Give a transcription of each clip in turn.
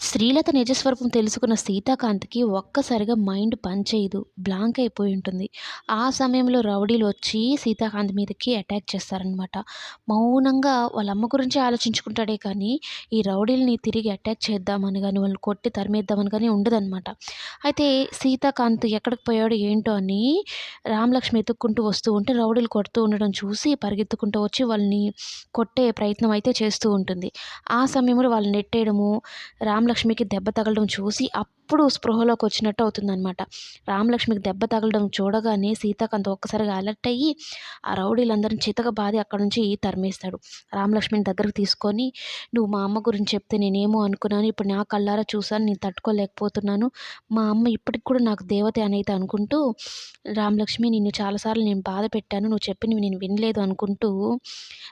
శ్రీలత నిజస్వరూపం తెలుసుకున్న సీతాకాంత్‌కి ఒక్కసారిగా మైండ్ పనిచేయదు. బ్లాంక్ అయిపోయి ఉంటుంది. ఆ సమయంలో రౌడీలు వచ్చి సీతాకాంత్ మీదకి అటాక్ చేస్తారనమాట. మౌనంగా వాళ్ళ అమ్మ గురించి ఆలోచించుకుంటాడే కానీ, ఈ రౌడీల్ని తిరిగి అటాక్ చేద్దామని కానీ వాళ్ళు కొట్టి తరిమేద్దామని కానీ ఉండదనమాట. అయితే సీతాకాంత్ ఎక్కడికి పోయాడు ఏంటో అని రామలక్ష్మి ఎత్తుక్కుంటూ వస్తూ ఉంటే రౌడీలు కొడుతూ ఉండడం చూసి పరిగెత్తుకుంటూ వచ్చి వాళ్ళని కొట్టే ప్రయత్నం అయితే చేస్తూ ఉంటుంది. ఆ సమయంలో వాళ్ళు నెట్టేయడము, రామలక్ష్మికి దెబ్బ తగలడం చూసి అప్పుడు స్పృహలోకి వచ్చినట్టు అవుతుందనమాట. రామలక్ష్మికి దెబ్బ తగలడం చూడగానే సీతాకాంత్ ఒక్కసారిగా అలర్ట్ అయ్యి, ఆ రౌడీలందరిని చితక బాధి అక్కడి నుంచి తరిమేస్తాడు. రామలక్ష్మిని దగ్గరికి తీసుకొని, "నువ్వు మా అమ్మ గురించి చెప్తే నేనేమో అనుకున్నాను. ఇప్పుడు నా కళ్ళారా చూసాను. నేను తట్టుకోలేకపోతున్నాను. మా అమ్మ ఇప్పటికి కూడా నాకు దేవతే అనైతే అనుకుంటూ, రామలక్ష్మి నిన్ను చాలాసార్లు నేను బాధ పెట్టాను. నువ్వు చెప్పినవి నేను వినలేదు" అనుకుంటూ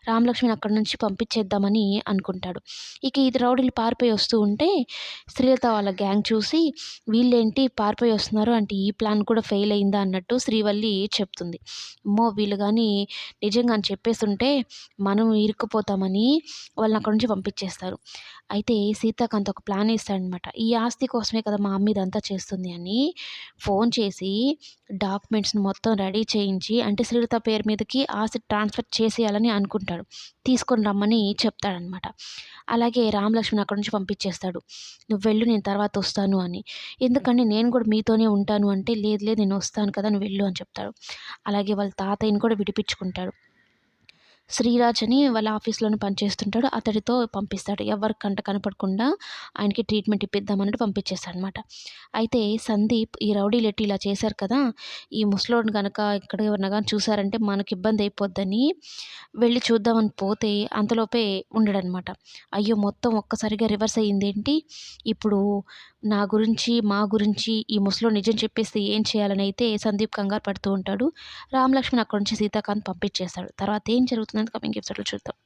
రామలక్ష్మిని అక్కడి నుంచి పంపించేద్దామని అనుకుంటాడు. ఇక ఇది రౌడీలు పారిపోయి వస్తూ ఉంటే శ్రీలత వాళ్ళ గ్యాంగ్ చూసి, వీళ్ళేంటి పారిపోయి వస్తున్నారు అంటే ఈ ప్లాన్ కూడా ఫెయిల్ అయిందా అన్నట్టు శ్రీవల్లి చెప్తుంది. అమ్మో! వీళ్ళు కానీ నిజంగా అని చెప్పేస్తుంటే మనం ఇరుక్కుపోతామని వాళ్ళని అక్కడి నుంచి పంపించేస్తారు. అయితే సీతాకాంత్ ఒక ప్లాన్ ఇస్తాడనమాట ఈ ఆస్తి కోసమే కదా మా అమ్మ ఇదంతా చేస్తుంది అని ఫోన్ చేసి డాక్యుమెంట్స్‌ని మొత్తం రెడీ చేయించి అంటే శ్రీలత పేరు మీదకి ఆస్తి ట్రాన్స్‌ఫర్ చేసేయాలని అనుకుంటాడు. తీసుకొని రమ్మని చెప్తాడనమాట. అలాగే రామలక్ష్మిని అక్కడి నుంచి పంపించేస్తాడు. "నువ్వు వెళ్ళు నేను తర్వాత వస్తాను" అని. ఎందుకంటే నేను కూడా మీతోనే ఉంటాను అంటే, "లేదు లేదు నేను వస్తాను కదా! నువ్వు వెళ్ళు" అని చెప్తాడు. అలాగే వాళ్ళ తాతయ్యని కూడా విడిపించుకుంటాడు. శ్రీరాజ్ అని వాళ్ళ ఆఫీస్‌లోనే పనిచేస్తుంటాడు. అతడితో పంపిస్తాడు. ఎవరి కంట కనపడకుండా ఆయనకి ట్రీట్మెంట్ ఇప్పిద్దామన్నట్టు పంపించేస్తాడనమాట. అయితే సందీప్ ఈ రౌడీలెట్టి ఇలా చేశారు కదా! ఈ ముసలోడిని కనుక ఇక్కడ ఎవరైనా చూసారంటే మనకి ఇబ్బంది అయిపోద్దని వెళ్ళి చూద్దామని పోతే అంతలోపే ఉండడనమాట. అయ్యో! మొత్తం ఒక్కసారిగా రివర్స్ అయ్యిందేంటి? ఇప్పుడు నా గురించి, మా గురించి ఈ ముసలో నిజం చెప్పేస్తే ఏం చేయాలని అయితే సందీప్ కంగారు పడుతూ ఉంటాడు. రామలక్ష్మణ్ అక్కడి నుంచి సీతాకాంత్ పంపించేస్తాడు. తర్వాత ఏం జరుగుతుందని కమింగ్ ఎపిసోడ్‌లో చూద్దాం.